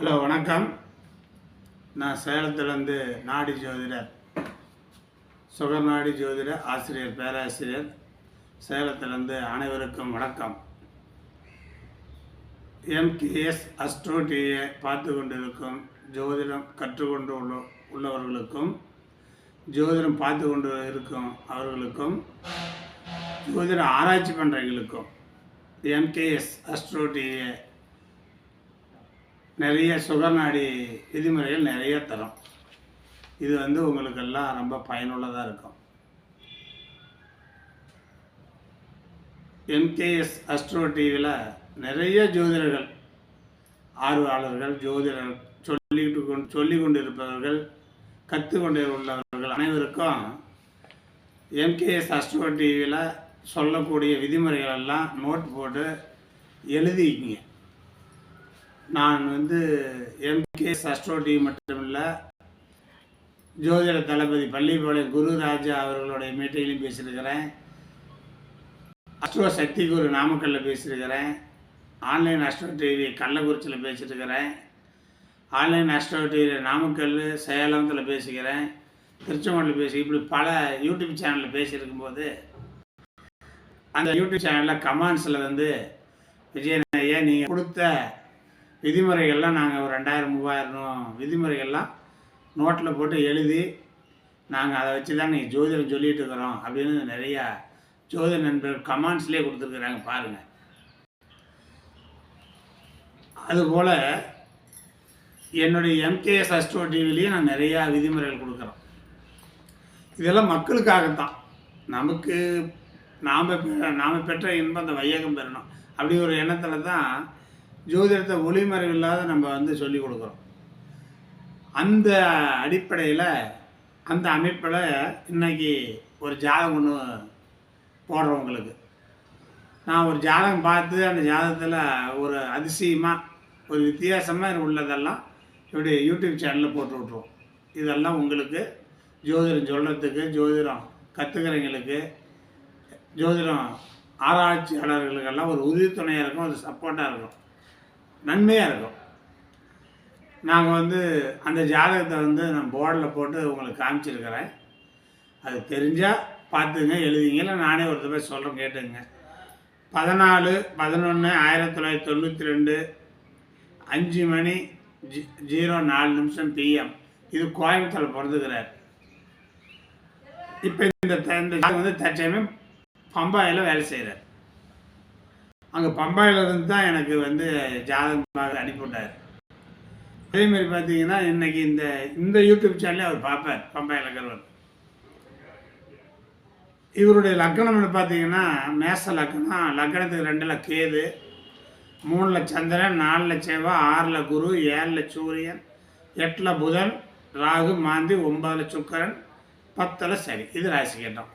Hello வணக்கம். நான் சேலத்துலேருந்து நாடி ஜோதிடர் சுகநாடி ஜோதிடர் ஆசிரியர் பேராசிரியர் சேலத்திலேருந்து அனைவருக்கும் வணக்கம். எம்கேஎஸ் அஸ்ட்ரோடியை பார்த்து கொண்டிருக்கும் ஜோதிடம் கற்றுக்கொண்டு உள்ள உள்ளவர்களுக்கும் ஜோதிடம் பார்த்து கொண்டு இருக்கும் அவர்களுக்கும் ஜோதிடம் ஆராய்ச்சி பண்ணுறவங்களுக்கும் எம்கேஎஸ் அஸ்ட்ரோடியை நிறைய சுகநாடி விதிமுறைகள் நிறைய தரும். இது வந்து உங்களுக்கெல்லாம் ரொம்ப பயனுள்ளதாக இருக்கும். எம்கேஎஸ் அஸ்ட்ரோ டிவியில் நிறைய ஜோதிடர்கள் ஆர்வலர்கள் ஜோதிடர் சொல்லிட்டு கொண்டு சொல்லி கொண்டிருப்பவர்கள் கற்றுக்கொண்டு உள்ளவர்கள் அனைவருக்கும் எம்கேஎஸ் அஸ்ட்ரோ டிவியில் சொல்லக்கூடிய விதிமுறைகளெல்லாம் நோட் போட்டு எழுதிக்கிங்க. நான் வந்து எம்கே அஸ்ட்ரோடி மட்டுமில்லை ஜோதிட தளபதி பள்ளிப்பாளையம் குரு ராஜா அவர்களுடைய மீட்டிங்லையும் பேசியிருக்கிறேன். அஸ்ட்ரோ சக்தி குரு நாமக்கல்லில் பேசியிருக்கிறேன். ஆன்லைன் அஸ்ட்ரோ டிவி கள்ளக்குறிச்சியில் பேசியிருக்கிறேன். ஆன்லைன் அஸ்ட்ரோ டிவி நாமக்கல் சேலத்தில் பேசிக்கிறேன். திருச்செங்கோட்டில் பேசி இப்படி பல யூடியூப் சேனலில் பேசியிருக்கும்போது அந்த யூடியூப் சேனலில் கமெண்ட்ஸில் வந்து விஜய் ஐயா நீங்கள் கொடுத்த விதிமுறைகள்லாம் நாங்கள் ஒரு ரெண்டாயிரம் மூவாயிரம் விதிமுறைகள்லாம் நோட்டில் போட்டு எழுதி நாங்கள் அதை வச்சு தான் நீங்கள் ஜோதிடம் சொல்லிட்டு இருக்கிறோம் அப்படின்னு நிறையா ஜோதிட நண்பர்கள் கமெண்ட்ஸ்லேயே கொடுத்துருக்குறாங்க பாருங்கள் அதுபோல் என்னுடைய எம்கேஎஸ் அஸ்ட்ரோ டிவிலையும் நான் நிறையா விதிமுறைகள் கொடுக்குறோம். இதெல்லாம் மக்களுக்காகத்தான். நமக்கு நாம் நாம் பெற்ற இன்பம் அந்த வையகம் பெறணும். அப்படி ஒரு எண்ணத்தில் தான் ஜோதிடத்தை ஒளிமறைவு இல்லாத நம்ம வந்து சொல்லி கொடுக்குறோம். அந்த அடிப்படையில் அந்த அமைப்பில் இன்றைக்கி ஒரு ஜாதகம் ஒன்று போடுறவங்களுக்கு நான் ஒரு ஜாதகம் பார்த்து அந்த ஜாதகத்தில் ஒரு அதிசயமாக ஒரு வித்தியாசமாக உள்ளதெல்லாம் இப்படி யூடியூப் சேனலில் போட்டு விட்ருவோம் இதெல்லாம் உங்களுக்கு ஜோதிடம் சொல்கிறதுக்கு ஜோதிடம் கற்றுக்கிறவங்களுக்கு ஜோதிடம் ஆராய்ச்சியாளர்களுக்கெல்லாம் ஒரு உறுதித்துணையாக இருக்கும் ஒரு சப்போர்ட்டாக இருக்கும். நன்மையாக இருக்கும். நாங்கள் வந்து அந்த ஜாதகத்தை வந்து நான் போர்டில் போட்டு உங்களுக்கு காமிச்சிருக்கிறேன். அது தெரிஞ்சால் பார்த்துங்க எழுதிங்க. இல்லை நானே ஒரு தடவை சொல்கிறேன் கேட்டுங்க பதினாலு பதினொன்று ஆயிரத்தி தொள்ளாயிரத்தி தொண்ணூற்றி ரெண்டு அஞ்சு மணி ஜி ஜீரோ நாலு நிமிஷம் பிஎம் இது கோயம்புத்தூரில் பிறந்துக்கிறார். இப்போ இந்த இந்த வந்து தற்சமயம் பம்பாயில் வேலை செய்கிறார் அங்கே பம்பாயிலிருந்து தான் எனக்கு வந்து ஜாதகம் அனுப்பிவிட்டார் அதேமாரி பார்த்தீங்கன்னா இன்னைக்கு இந்த இந்த யூடியூப் சேனலே அவர் பார்ப்பார் பம்பாயில் கருவர் இவருடைய லக்கணம்னு பார்த்தீங்கன்னா மேச லக்கணம். லக்கணத்துக்கு ரெண்டில் கேது மூணில் சந்திரன் நாலில் செவ்வாய் ஆறில் குரு ஏழில் சூரியன் எட்டில் புதன் ராகு மாந்தி ஒம்பதில் சுக்கரன் பத்தில் சரி இது ராசி கட்டம்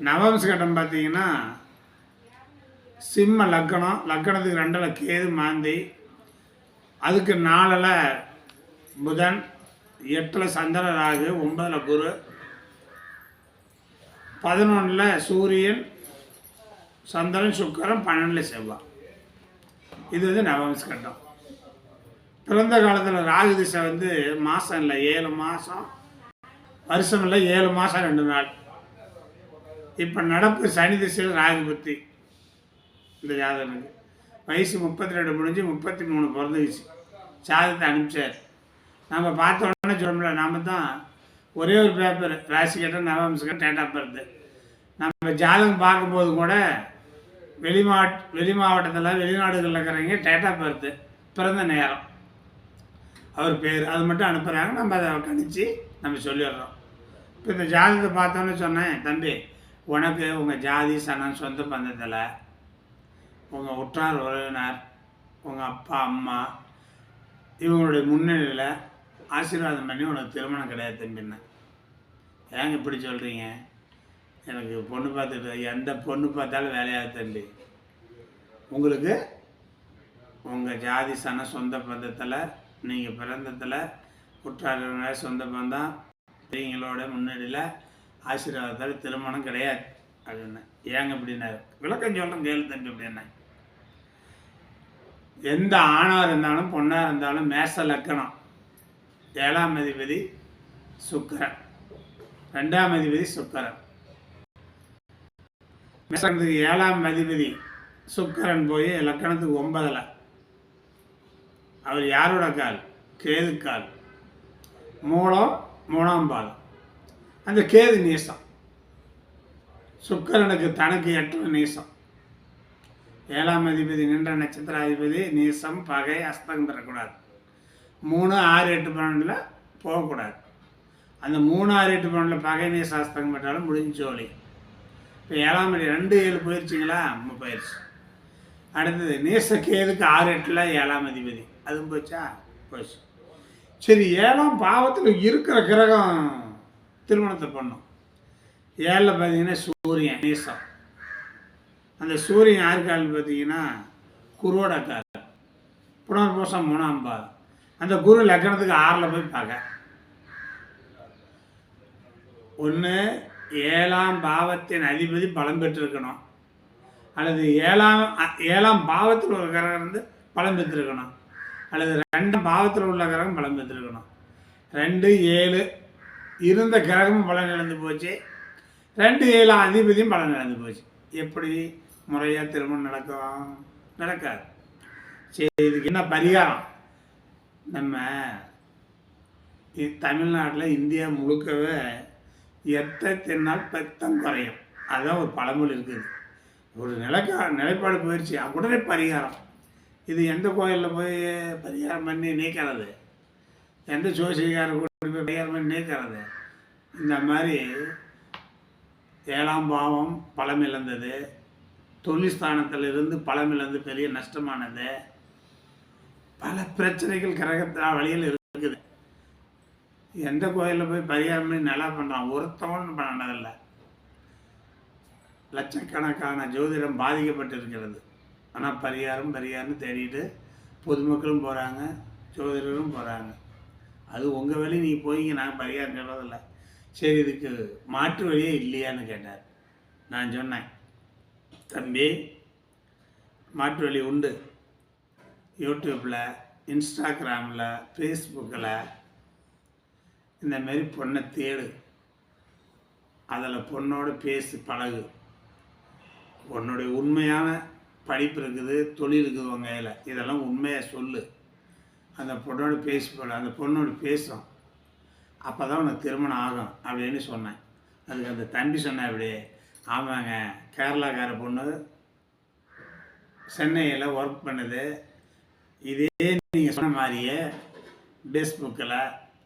நவம்ஸ் கட்டம் பார்த்தீங்கன்னா சிம்ம லக்கணம் லக்கணத்துக்கு ரெண்டில் கேது மாந்தி. அதுக்கு நாலில் புதன் எட்டில் சந்திர ராகு ஒன்பதில் குரு. பதினொன்றில் சூரியன் சந்திரன் சுக்கரன் பன்னெண்டில் செவ்வாய். இது வந்து நவம்ச பிறந்த காலத்தில் ராகு திசை வந்து மாதம் இல்லை ஏழு மாதம் வருஷம் இல்லை ஏழு மாதம் ரெண்டு நாள். இப்போ நடப்பு சனி திசையில் ராகு புத்தி. இந்த ஜாதகனுக்கு வயசு முப்பத்தி ரெண்டு முடிஞ்சு முப்பத்தி மூணு பிறந்துச்சு ஜாதகத்தை அனுப்பிச்சார். நம்ம பார்த்த உடனே சொல்லல நாம தான் ஒரே ஒரு பேப்பர் ராசி கட்டம் நவம்சம் டேட் ஆஃப் பர்த் நம்ம ஜாதகம் பார்க்கும்போது கூட வெளிமாவட்ட வெளி மாவட்டத்தில் வெளிநாடுகளில் இருக்கிறவங்க டேட் ஆஃப் பர்த் பிறந்த நேரம். அவர் பேர் அது மட்டும் அனுப்புகிறாங்க நம்ம அதை கணிச்சு நம்ம சொல்லிடுறோம். இப்போ இந்த ஜாதகத்தை பார்த்தோன்னே சொன்னேன் தம்பி உனக்கு உங்கள் ஜாதி சனம் சொந்த பந்தத்தில் உங்கள் உற்றார் உறவினர் உங்கள் அப்பா அம்மா இவங்களுடைய முன்னிலையில் ஆசீர்வாதம் பண்ணி உனக்கு திருமணம் கிடையாது தம்பின்னு ஏங்க இப்படி சொல்கிறீங்க எனக்கு பொண்ணு பார்த்துட்டு எந்த பொண்ணு பார்த்தாலும் வேலையாக தம்பி. உங்களுக்கு உங்கள் ஜாதி சன சொந்த பந்தத்தில் நீங்கள் பிறந்தத்தில் உற்றார் சொந்த பந்தம் நீங்களோட முன்னாடியில் ஆசீர்வாதத்தால் திருமணம் கிடையாது. அப்படின்னு ஏங்க அப்படின்னாரு விளக்கம் சொல்கிறேன் கேளு தம்பி அப்படின்னா. எந்த ஆணாக இருந்தாலும் பொண்ணாக இருந்தாலும் மேச லக்கணம். ஏழாம் அதிபதி சுக்கரன். ரெண்டாம் அதிபதி சுக்கரன். மேசத்துக்கு ஏழாம் அதிபதி சுக்கரன் போய் லக்கணத்துக்கு ஒன்பதில். அவர் யாரோட கால்? கேது கால். மூலம் மூணாம் பாதம். அந்த கேது நீசம். சுக்கரனுக்கு தனக்கு எட்டு நீசம். ஏழாம் அதிபதி நின்ற நட்சத்திராதிபதி நீசம் பகை அஸ்தகம் பெறக்கூடாது. மூணு ஆறு எட்டு பன்னெண்டில் போகக்கூடாது. அந்த மூணு ஆறு எட்டு பன்னெண்டில் பகை நீச அஸ்தகம் பெற்றாலும் முடிஞ்சு ஜோலி. இப்போ ஏழாம் அடி ரெண்டு ஏழு போயிடுச்சிங்களா போயிடுச்சு அடுத்தது நீசக்கேதுக்கு ஆறு எட்டில் ஏழாம் அதிபதி. அதுவும் போச்சா? போச்சு. சரி ஏழாம் பாவத்தில் இருக்கிற கிரகம் திருமணத்தை பண்ணும். ஏழில் பார்த்தீங்கன்னா சூரியன் நீசம். அந்த சூரியன் யார் பார்த்தீங்கன்னா குருவோட கால். புனர்பூசம் மூணாம் பாதம். அந்த குரு லக்கணத்துக்கு ஆறில் போய் பார்க்க. ஒன்று ஏழாம் பாவத்தின் அதிபதி பலம் பெற்றிருக்கணும். அல்லது ஏழாம் ஏழாம் பாவத்தில் உள்ள கிரகம் வந்து பலம் பெற்றிருக்கணும். அல்லது ரெண்டாம் பாவத்தில் உள்ள கிரகம் பலம் பெற்றிருக்கணும். ரெண்டு ஏழு. இருந்த கிரகமும் பலன் இழந்து போச்சு. ரெண்டு ஏழாம் அதிபதியும் பலன் இழந்து போச்சு. எப்படி? முறையாக திருமணம் நடக்கும் நடக்காது. சரி இதுக்கு என்ன பரிகாரம்? நம்ம தமிழ்நாட்டில் இந்தியா முழுக்கவே எத்தை தின்னால் பெத்தம் குறையும். அதுதான் ஒரு பழமொழி இருக்குது. ஒரு நிலைக்கா நிலைப்பாடு போயிடுச்சு உடனே பரிகாரம். இது எந்த கோயிலில் போய் பரிகாரம் பண்ணி நீக்கிறது? எந்த ஜோசிகார கூட போய் பரிகாரம் பண்ணி நீக்கிறது? இந்த மாதிரி ஏழாம் பாவம் பலம் இழந்தது. தொழில் இருந்து பலம் பெரிய நஷ்டமானது. பல பிரச்சனைகள் கிரகத்தா வழியில் இருக்குது. எந்த கோயிலில் போய் பரிகாரம் பண்ணி நல்லா பண்ணுறான் ஒருத்தவன் பண்ணதில்லை லட்சக்கணக்கான ஜோதிடம் பாதிக்கப்பட்டிருக்கிறது. ஆனால் பரிகாரம் பரிகாரம்னு தேடிட்டு பொதுமக்களும் போகிறாங்க ஜோதிடரும் போகிறாங்க அது உங்கள் வழி நீங்கள் போய்ங்க நாங்கள் பரிகாரம் சொல்கிறதில்ல சரி இதுக்கு மாற்று வழியே இல்லையான்னு கேட்டார். நான் சொன்னேன். தம்பி மாற்று வழி உண்டு. யூடியூப்பில் இன்ஸ்டாகிராமில் ஃபேஸ்புக்கில் இந்தமாரி பொண்ணை தேடு. அதில் பொண்ணோட பேசி பழகு. உன்னுடைய உண்மையான படிப்பு இருக்குது தொழில் இருக்குது உன் கையில். இதெல்லாம் உண்மையை சொல்லு. அந்த பொண்ணோட பேசி போல அந்த பொண்ணோட பேசும் அப்போ தான் உனக்கு திருமணம் ஆகும் அப்படின்னு சொன்னேன். அதுக்கு அந்த தம்பி சொன்னேன் அப்படியே ஆமாங்க. கேரளாக்கார பொண்ணு சென்னையில் ஒர்க் பண்ணுது. இதே நீங்கள் சொன்ன மாதிரியே ஃபேஸ்புக்கில்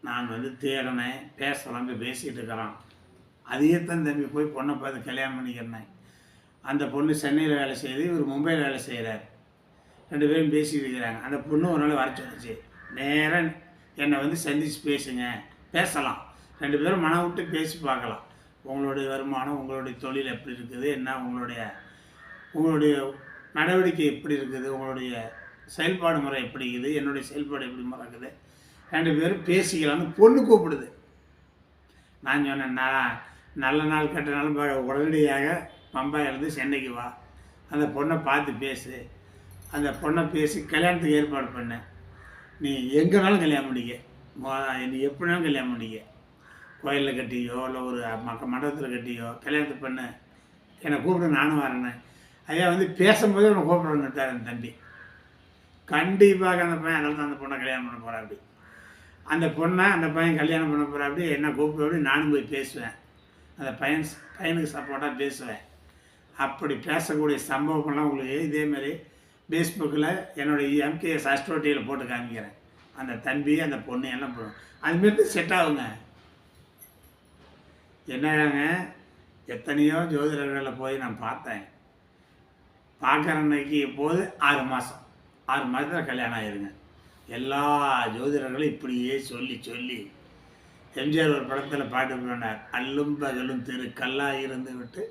நான் வந்து தேடினேன். பேசலாம் போய் பேசிகிட்டு இருக்கிறோம் அதையே தான் தம்பி போய் பொண்ணை பார்த்து கல்யாணம் பண்ணிக்கிறேன். அந்த பொண்ணு சென்னையில் வேலை செய்யுது. இவர் மும்பையில் வேலை செய்கிறார் ரெண்டு பேரும் பேசிகிட்டு இருக்கிறாங்க. அந்த பொண்ணு ஒரு நாள் வர வந்துச்சு நேராக என்னை வந்து சந்தித்து பேசுங்க. பேசலாம். ரெண்டு பேரும் மனம் விட்டு பேசி பார்க்கலாம். உங்களுடைய வருமானம் உங்களுடைய தொழில் எப்படி இருக்குது என்ன உங்களுடைய உங்களுடைய நடவடிக்கை எப்படி இருக்குது உங்களுடைய செயல்பாடு முறை எப்படி இருக்குது என்னுடைய செயல்பாடு எப்படி முறை இருக்குது ரெண்டு பேரும் பேசிக்கலாம்னு பொண்ணு கூப்பிடுது. நான் சொன்னேன் நான் நல்ல நாள் கெட்ட நாள் உடனடியாக பம்பாயிலேருந்து சென்னைக்கு வா. அந்த பொண்ணை பார்த்து பேசு. அந்த பொண்ணை பேசி கல்யாணத்துக்கு ஏற்பாடு பண்ணேன் நீ எங்கேனாலும் கல்யாணம் பண்ணிக்க. நீ எப்படினாலும் கல்யாணம் பண்ணிக்க. கோயிலில் கட்டியோ இல்லை ஒரு மக்க மண்டபத்தில் கட்டியோ கல்யாணத்தை பண்ண என்னை கூப்பிடு நானும் வரேன்னு. ஐயா வந்து பேசும்போதே உன்னை கூப்பிடுறேன்னுட்டார் என் தம்பி. கண்டிப்பாக அந்த பையன் அதில் அந்த பொண்ணை கல்யாணம் பண்ண போகிறா அப்படி. அந்த பொண்ணை அந்த பையன் கல்யாணம் பண்ண போகிற அப்படி என்ன கூப்பிட்டு நானும் போய் பேசுவேன். அந்த பையன் பையனுக்கு சப்போர்ட்டாக பேசுவேன். அப்படி பேசக்கூடிய சம்பவங்கள்லாம் உங்களுக்கு இதேமாரி ஃபேஸ்புக்கில் என்னுடைய எம்கேஎஸ் அஸ்ட்ரோட்டியில் போட்டு காமிக்கிறேன். அந்த தம்பி அந்த பொண்ணு எல்லாம் போடும். அதுமாரி செட் ஆகுங்க. என்னங்க எத்தனையோ ஜோதிடர்களை போய் நான் பார்த்தேன். பார்க்குற அன்னைக்கு போது ஆறு மாதம் ஆறு மாதத்தில் கல்யாணம் ஆயிருங்க. எல்லா ஜோதிடர்களும் இப்படியே சொல்லி சொல்லி எம்ஜிஆர் ஒரு படத்தில் பாட்டு போனார். அல்லும் பகலும் திரு கல்லாக இருந்து விட்டு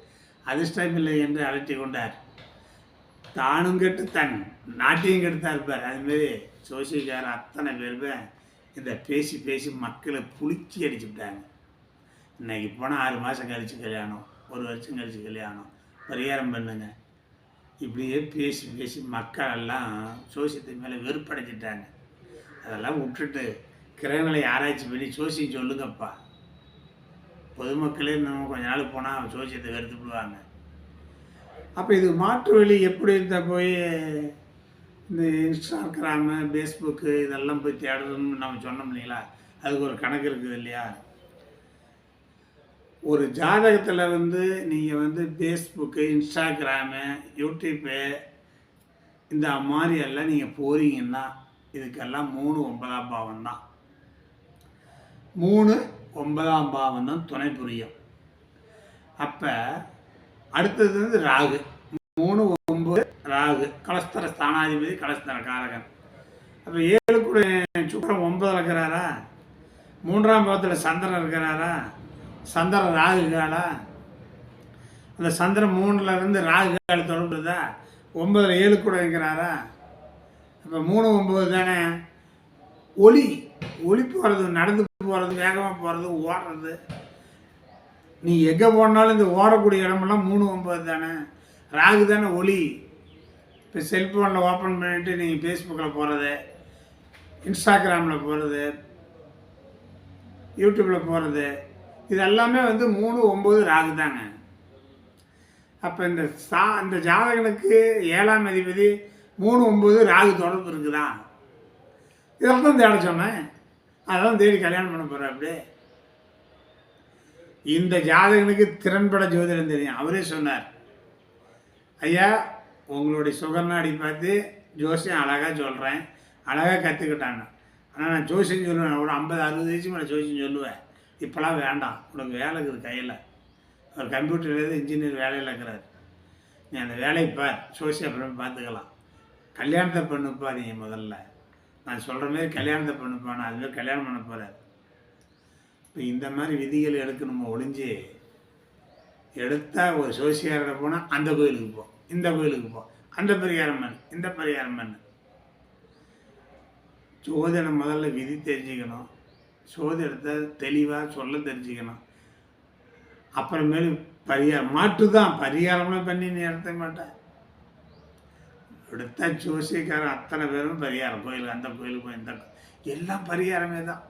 அதிர்ஷ்டமில்லை என்று அலட்டி கொண்டார். தானும் கெட்டு தன் நாட்டையும் கெடுத்தா இருப்பார் அதுமாரி சோசியக்கார அத்தனை பேருமே இந்த பேசி பேசி மக்களை புளிச்சி அடிச்சு இன்றைக்கி போனால் ஆறு மாதம் கழித்து கல்யாணம் ஒரு வருஷம் கழித்து கல்யாணம். பரிகாரம் பண்ணுங்க. இப்படியே பேசி பேசி மக்கள் எல்லாம் சோசியத்து மேலே வெறுப்படைஞ்சிட்டாங்க. அதெல்லாம் விட்டுட்டு கிரகங்களை ஆராய்ச்சி பண்ணி சோசியம் சொல்லுங்கப்பா. பொதுமக்களே இன்னும் கொஞ்ச நாள் போனால் சோசியத்தை வெறுத்து விடுவாங்க. அப்போ இது மாற்று வழி எப்படி இந்த போய் இந்த இன்ஸ்டாகிராமு ஃபேஸ்புக்கு இதெல்லாம் போய் தேடணும்னு நம்ம சொன்னோம் இல்லைங்களா? அதுக்கு ஒரு கணக்கு இருக்குது இல்லையா? ஒரு ஜாதகத்தில் வந்து நீங்கள் வந்து ஃபேஸ்புக்கு இன்ஸ்டாகிராமு யூடியூப்பு இந்த மாதிரி எல்லாம் நீங்கள் போகிறீங்கன்னா இதுக்கெல்லாம் மூணு ஒன்பதாம் பாவம் தான். மூணு ஒன்பதாம் பாவம் தான் துணை புரியும். அப்போ அடுத்தது வந்து ராகு. மூணு ஒன்பது ராகு கலஸ்தர ஸ்தானாதிபதி கலஸ்தர காரகன். அப்போ ஏழு கூட சுக்கரம் ஒன்பதில் இருக்கிறாரா? மூன்றாம் பாவத்தில் சந்திரன் இருக்கிறாரா? சந்திரன் ராகு காலா? அந்த சந்திரன் மூணுல இருந்து ராகு காலம் தொடர்புதா ஒன்பதில் ஏழு கூட இருக்கிறாரா அப்போ மூணு ஒம்பது தானே? ஒளி ஒளி போகிறது நடந்து போகிறது வேகமாக போகிறது ஓடுறது. நீ எங்கே போனாலும் இந்த ஓடக்கூடிய இடமெல்லாம் மூணு ஒம்பது தானே? ராகு தானே ஒளி. இப்போ செல்ஃபோனில் ஓப்பன் பண்ணிவிட்டு நீங்கள் ஃபேஸ்புக்கில் போகிறது இன்ஸ்டாகிராமில் போகிறது யூடியூப்பில் போகிறது இது எல்லாமே வந்து மூணு ஒம்பது ராகு தாங்க. அப்போ இந்த சா இந்த ஜாதகனுக்கு ஏழாம் அதிபதி மூணு ஒம்பது ராகு தொடர்பு இருக்குதா? இதெல்லாம் தான் தேட சொன்னேன். அதெல்லாம் தேடி கல்யாணம் பண்ண போகிறேன் அப்படியே இந்த ஜாதகனுக்கு திறன்பட ஜோதிடம் தெரியும். அவரே சொன்னார். ஐயா உங்களுடைய சுகர்நாடி பார்த்து ஜோசியம் அழகாக சொல்கிறேன் அழகாக கற்றுக்கிட்டாங்க ஆனால் நான் ஜோசியம் சொல்லுவேன். ஒரு ஐம்பது அறுபது வயசு மேலே ஜோசியம் சொல்லுவேன் இப்போலாம் வேண்டாம். உனக்கு வேலை இருக்குது கையில். அவர் கம்ப்யூட்டர்லேருந்து இன்ஜினியர் வேலையில் இருக்கிறார். நீ அந்த வேலையை பார். சோசியா அப்புறம் பார்த்துக்கலாம். கல்யாணத்தை பண்ணுப்பா நீ முதல்ல. நான் சொல்கிற மாதிரி கல்யாணத்தை பண்ணுப்பா. நான் அதுமாதிரி கல்யாணம் பண்ண போகிறார் இப்போ இந்த மாதிரி விதிகள் எடுக்கணுமோ ஒளிஞ்சு எடுத்தால் ஒரு சோசியாரோட போனால் அந்த கோயிலுக்கு போ. இந்த கோயிலுக்கு போ. அந்த பரிகாரம் பண்ணு. இந்த பரிகாரம் பண்ணு. ஜோதிடம் முதல்ல விதி தெரிஞ்சுக்கணும். சோதிடத்தை தெளிவாக சொல்ல தெரிஞ்சுக்கணும். அப்புறமேலு பரிகாரம் மாட்டு தான் பரிகாரம்லாம் பண்ணி நீ நடத்த மாட்டேன் எடுத்த ஜோசியக்காரன் அத்தனை பேரும் பரிகாரம். கோயிலுக்கு அந்த கோயிலுக்கு போய் இந்த எல்லாம் பரிகாரமே தான்.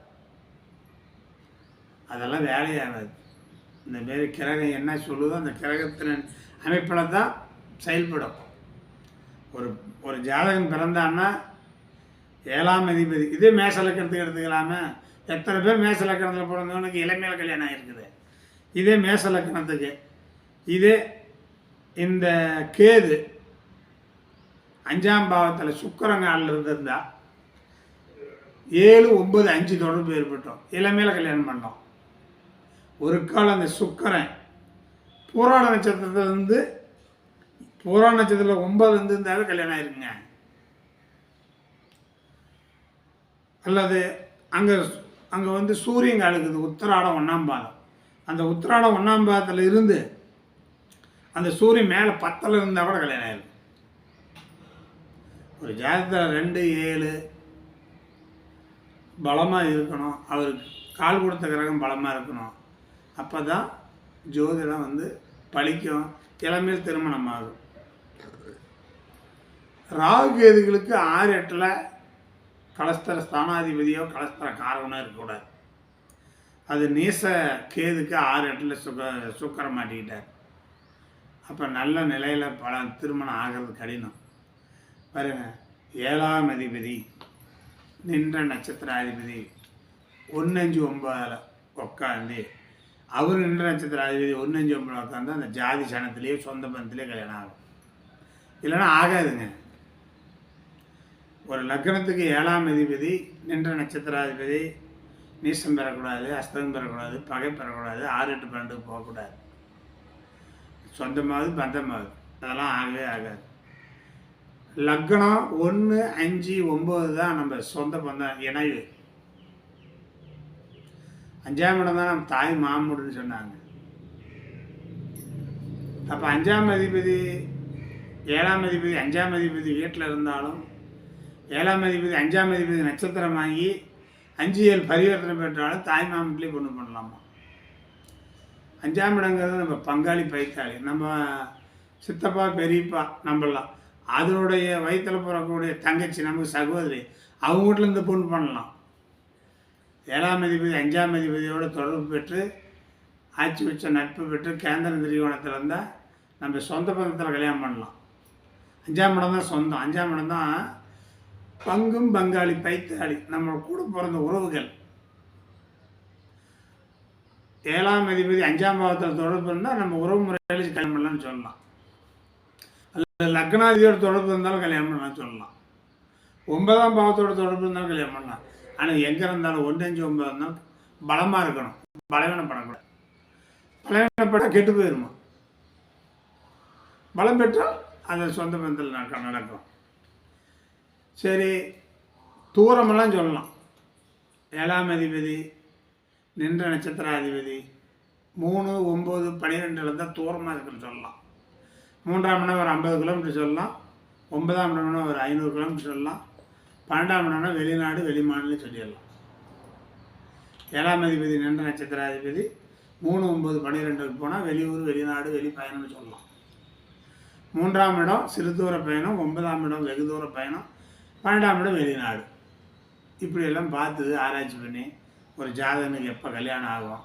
அதெல்லாம் வேலையாகாது. இந்த மாரி கிரகம் என்ன சொல்லுதோ அந்த கிரகத்தின் அமைப்பில் தான் செயல்படும். ஒரு ஒரு ஜாதகம் பிறந்தான்னா ஏழாம் அதிபதி இதே மேச லக்கணத்துக்கு எடுத்துக்கலாமே. எத்தனை பேர் மேச லக்கணத்தில் பிறந்தவனுக்கு இளமையில் கல்யாணம் ஆகிருக்குது இதே மேச லக்கணத்துக்கு. இதே இந்த கேது அஞ்சாம் பாவத்தில் சுக்கரங்காலில் இருந்திருந்தால் ஏழு ஒன்பது அஞ்சு தொடர்பு ஏற்பட்டோம். இளமையில் கல்யாணம் பண்ணோம். ஒரு காலம் அந்த சுக்கரன் பூராண நட்சத்திரத்துலேருந்து பூராண நட்சத்திரத்தில் ஒன்பது இருந்திருந்தாவே கல்யாணம் ஆயிருக்குங்க. அல்லது அங்கே அங்கே வந்து சூரியன் காலுக்குது உத்தராடம் ஒன்றாம் பாதம். அந்த உத்தராடம் ஒன்றாம் பாதத்தில் இருந்து அந்த சூரியன் மேலே பத்தில் இருந்தால் கூட கல்யாணம் ஆயிருக்கும் ஒரு ஜாதகத்தில் ரெண்டு ஏழு பலமாக இருக்கணும். அவருக்கு கால் கொடுத்த கிரகம் பலமாக இருக்கணும். அப்போ தான் ஜோதிடம் வந்து பழிக்கும். இளமையில் திருமணம் ஆகும் ராகு கேதுகளுக்கு ஆறு எட்டில் கலஸ்தர ஸ்தானாதிபதியோ கலஸ்தர காரகனோ இருக்கக்கூடாது. அது நீச கேதுக்கு ஆறு இடத்துல சுக சுக்கரம் மாட்டிக்கிட்டார். அப்போ நல்ல நிலையில் பல திருமணம் ஆகிறது கடினம். பாருங்க ஏழாம் அதிபதி நின்ற நட்சத்திராதிபதி ஒன்று அஞ்சு ஒன்பதில் உட்காந்து அவர் நின்ற நட்சத்திராதிபதி ஒன்று அஞ்சு ஒன்பது உட்காந்து அந்த ஜாதி சனத்திலேயே சொந்த பந்தத்திலே கல்யாணம் ஆகும். இல்லைன்னா ஆகாதுங்க. ஒரு லக்னத்துக்கு ஏழாம் அதிபதி நின்ற நட்சத்திராதிபதி நீசம் பெறக்கூடாது அஸ்தம் பெறக்கூடாது பகை பெறக்கூடாது ஆறு எட்டு பன்னெண்டுக்கு போகக்கூடாது. சொந்தமாவது பந்தமாவது. அதெல்லாம் ஆகவே ஆகாது. லக்னம் ஒன்று அஞ்சு ஒம்பது தான் நம்ம சொந்த பந்தம் இணைவு. அஞ்சாம் இடம் தான் நம்ம தாய் மாமூடுன்னு சொன்னாங்க. அப்போ அஞ்சாம் அதிபதி ஏழாம் அதிபதி அஞ்சாம் அதிபதி வீட்டில் இருந்தாலும் ஏழாம் அதிபதி அஞ்சாம் அதிபதி நட்சத்திரம் வாங்கி அஞ்சு ஏழு பரிவர்த்தனை பெற்றாலும் தாய் மாமன்லேயே பொண்ணு பண்ணலாமா? அஞ்சாம் இடங்கிறது நம்ம பங்காளி பைத்தாளி நம்ம சித்தப்பா பெரியப்பா நம்பலாம். அதனுடைய வயிற்றில் பிறக்கக்கூடிய தங்கச்சி நமக்கு சகோதரி அவங்க வீட்டிலேருந்து பொண்ணு பண்ணலாம். ஏழாம் அதிபதி அஞ்சாம் அதிபதியோடு தொடர்பு பெற்று ஆட்சி வச்ச நட்பு பெற்று கேந்திர திரிகோணத்தில் இருந்தால் நம்ம சொந்த பந்தத்தில் கல்யாணம் பண்ணலாம். அஞ்சாம் இடம் தான் சொந்தம். அஞ்சாம் இடம் தான் பங்கும் பங்காளி பைத்தாளி நம்ம கூட பிறந்த உறவுகள். ஏழாம் அதிபதி அஞ்சாம் பாவத்தில் தொடர்பு இருந்தால் நம்ம உறவு முறையில் கல்யாணம் பண்ணலாம்னு சொல்லலாம். அல்லது லக்னாதியோட தொடர்பு இருந்தாலும் கல்யாணம் பண்ணலாம்னு சொல்லலாம். ஒன்பதாம் பாவத்தோட தொடர்பு இருந்தாலும் கல்யாணம் பண்ணலாம். ஆனால் எங்கே இருந்தாலும் ஒன்று அஞ்சு ஒன்பது இருந்தாலும் பலமாக இருக்கணும். பலவீனப்படக்கூடாது. பலவீனப்பட்டால் கெட்டு போயிருமா? பலம் பெற்றால் அது சொந்த பந்தத்தில் நடக்கும். சரி தூரமெல்லாம் சொல்லலாம். ஏழாம் அதிபதி நின்ற நட்சத்திராதிபதி மூணு ஒம்பது பன்னிரெண்டில் தான் தூரமாக இருக்குன்னு சொல்லலாம். மூன்றாம் இடம் ஒரு ஐம்பது கிலோமீட்டர் சொல்லலாம். ஒன்பதாம் இடம்னா ஒரு ஐநூறு கிலோமீட்டர் சொல்லலாம். பன்னெண்டாம் இடம்னா வெளிநாடு வெளிமாநிலம் சொல்லிடலாம். ஏழாம் அதிபதி நின்ற நட்சத்திராதிபதி மூணு ஒம்பது பன்னிரெண்டுக்கு போனால் வெளியூர் வெளிநாடு வெளி பயணம்னு சொல்லலாம். மூன்றாம் இடம் சிறு தூர பயணம் ஒன்பதாம் இடம் வெகு தூர பயணம் பன்னெண்டாம் இடம் வெளிநாடு. இப்படியெல்லாம் பார்த்து ஆராய்ச்சி பண்ணி ஒரு ஜாதகனுக்கு எப்போ கல்யாணம் ஆகும்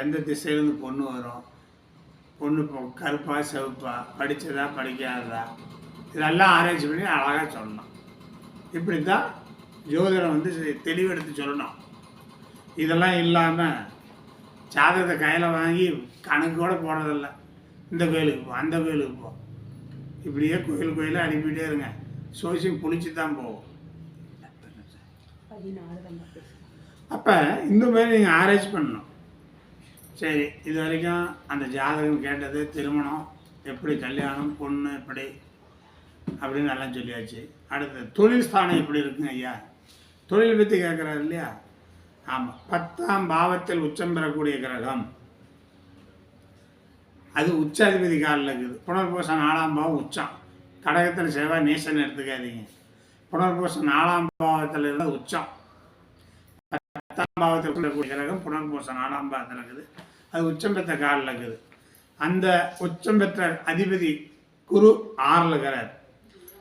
எந்த திசையிலேருந்து பொண்ணு வரும் பொண்ணு கருப்பாக கருப்பா செவப்பா படித்ததா படிக்காததா இதெல்லாம் ஆராய்ச்சி பண்ணி அழகாக சொல்லணும். இப்படி தான் ஜோதிடம் வந்து தெளிவெடுத்து சொல்லணும். இதெல்லாம் இல்லாமல் ஜாதகத்தை கையில் வாங்கி கணக்கு கூட போடுறதில்ல இந்த கோயிலுக்கு போ அந்த கோயிலுக்கு போ. இப்படியே கோயில் கோயிலாக அனுப்பிகிட்டே இருங்க. சோசியம் புளிச்சு தான் போகும் அப்போ இந்த மாதிரி நீங்கள் ஆராய்ச்சி பண்ணணும். சரி இது வரைக்கும் அந்த ஜாதகம் கேட்டது திருமணம் எப்படி கல்யாணம் பொண்ணு எப்படி அப்படின்னு எல்லாம் சொல்லியாச்சு. அடுத்து தொழில் ஸ்தானம் எப்படி இருக்குங்க ஐயா? தொழில் பற்றி கேட்குறாரு இல்லையா? ஆமாம் பத்தாம் பாவத்தில் உச்சம் பெறக்கூடிய கிரகம். அது உச்சாதிபதி காலில் இருக்குது. புனர்பூசம் நாலாம் பாவம் உச்சம். கடகத்தில் செவ்வாய் நேசன் எடுத்துக்காதீங்க. புனர்பூசம் நாலாம் பாவத்தில் இருந்த உச்சம். பத்தாம் பாவத்தில் இருக்கக்கூடிய கிரகம் புனர்பூசம் நாலாம் பாவத்தில் இருக்குது. அது உச்சம் பெற்ற காலில் இருக்குது. அந்த உச்சம் பெற்ற அதிபதி குரு ஆறில் இருக்கிறார்.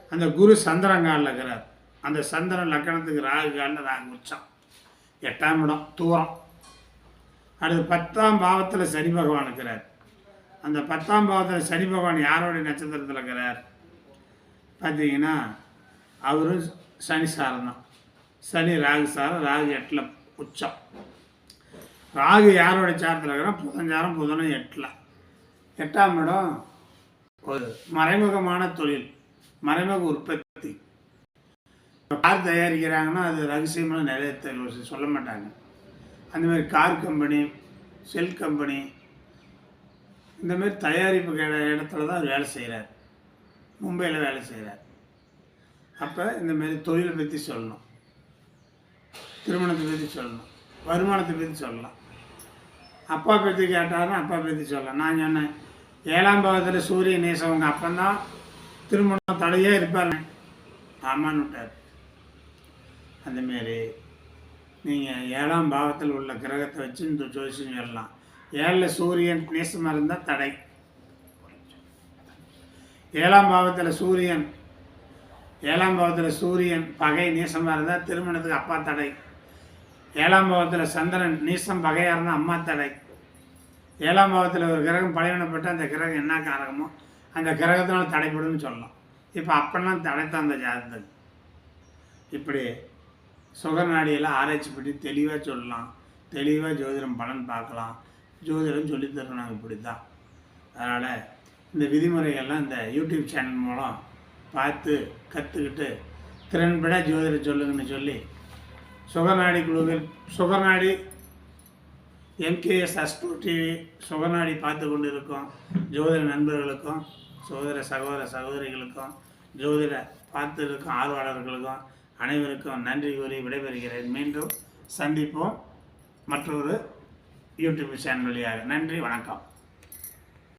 அந்த குரு சந்திரன் காலில் இருக்கிறார். அந்த சந்திரன் லக்கணத்துக்கு ராகு காலில் ராகு உச்சம். எட்டாம் இடம் தூரம். அடுத்து பத்தாம் பாவத்தில் சனி பகவான் இருக்கிறார். அந்த பத்தாம் பாவத்தில் சனி பகவான் யாரோடைய நட்சத்திரத்தில் இருக்கிறார்? பார்த்தீங்கன்னா அவரும் சனி சாரம் தான். சனி ராகு சாரம் ராகு எட்டில் உச்சம். ராகு யாரோட சாரத்தில் இருக்கிறான் புதஞ்சாரம் புதனும் எட்டில். எட்டாம் இடம் ஒரு மறைமுகமான தொழில் மறைமுக உற்பத்தி. கார் தயாரிக்கிறாங்கன்னா அது ரகசியமான நிலையத்தை சொல்ல மாட்டாங்க. அந்தமாதிரி கார் கம்பெனி செல் கம்பெனி இந்தமாரி தயாரிப்பு இடத்துல தான் வேலை செய்கிறார் மும்பையில் வேலை செய்கிறார் அப்போ இந்தமாரி தொழிலை பற்றி சொல்லணும். திருமணத்தை பற்றி சொல்லணும். வருமானத்தை பற்றி சொல்லலாம். அப்பா பற்றி கேட்டாலும் அப்பா பற்றி சொல்லலாம். நான் சொன்னேன் ஏழாம் பாவத்தில் சூரிய நேசம் உங்கள் அப்பந்தான் திருமணம் தடையே இருப்பார் ஆமான்னு விட்டார். அந்தமாரி நீங்கள் ஏழாம் பாவத்தில் உள்ள கிரகத்தை வச்சு இந்த ஜோசியம் சொல்லலாம். ஏழில் சூரியன் நேசமாக இருந்தால் தடை. ஏழாம் பாவத்தில் சூரியன் ஏழாம் பாவத்தில் சூரியன் பகை நீசமாக இருந்தால் திருமணத்துக்கு அப்பா தடை. ஏழாம் பாவத்தில் சந்திரன் நீசம் பகையாக இருந்தால் அம்மா தடை. ஏழாம் பாவத்தில் ஒரு கிரகம் பழையனப்பட்டு அந்த கிரகம் என்ன காரகமோ அந்த கிரகத்தினால் தடைப்படும்னு சொல்லலாம். இப்போ அப்பெல்லாம் தடைத்தான் அந்த ஜாதகத்துக்கு இப்படி சுகநாடியெல்லாம் ஆராய்ச்சி பண்ணி தெளிவாக சொல்லலாம். தெளிவாக ஜோதிடம் பலன் பார்க்கலாம். ஜோதிடம் சொல்லித்தரணும் இப்படி தான் அதனால் இந்த விதிமுறைகள்லாம் இந்த யூடியூப் சேனல் மூலம் பார்த்து கற்றுக்கிட்டு திறன்பட ஜோதிட சொல்லுங்கன்னு சொல்லி சுகநாடி குழுவில் Sukanadi MKS astro TV Sukanadi பார்த்து கொண்டு இருக்கோம் ஜோதிட நண்பர்களுக்கும் சோதர சகோதர சகோதரிகளுக்கும் ஜோதிட பார்த்து இருக்கும் ஆர்வலர்களுக்கும் அனைவருக்கும் நன்றி கூறி விடைபெறுகிறேன். மீண்டும் சந்திப்போம். மற்றொரு யூடியூப் சேனல் வழியாக. நன்றி வணக்கம்.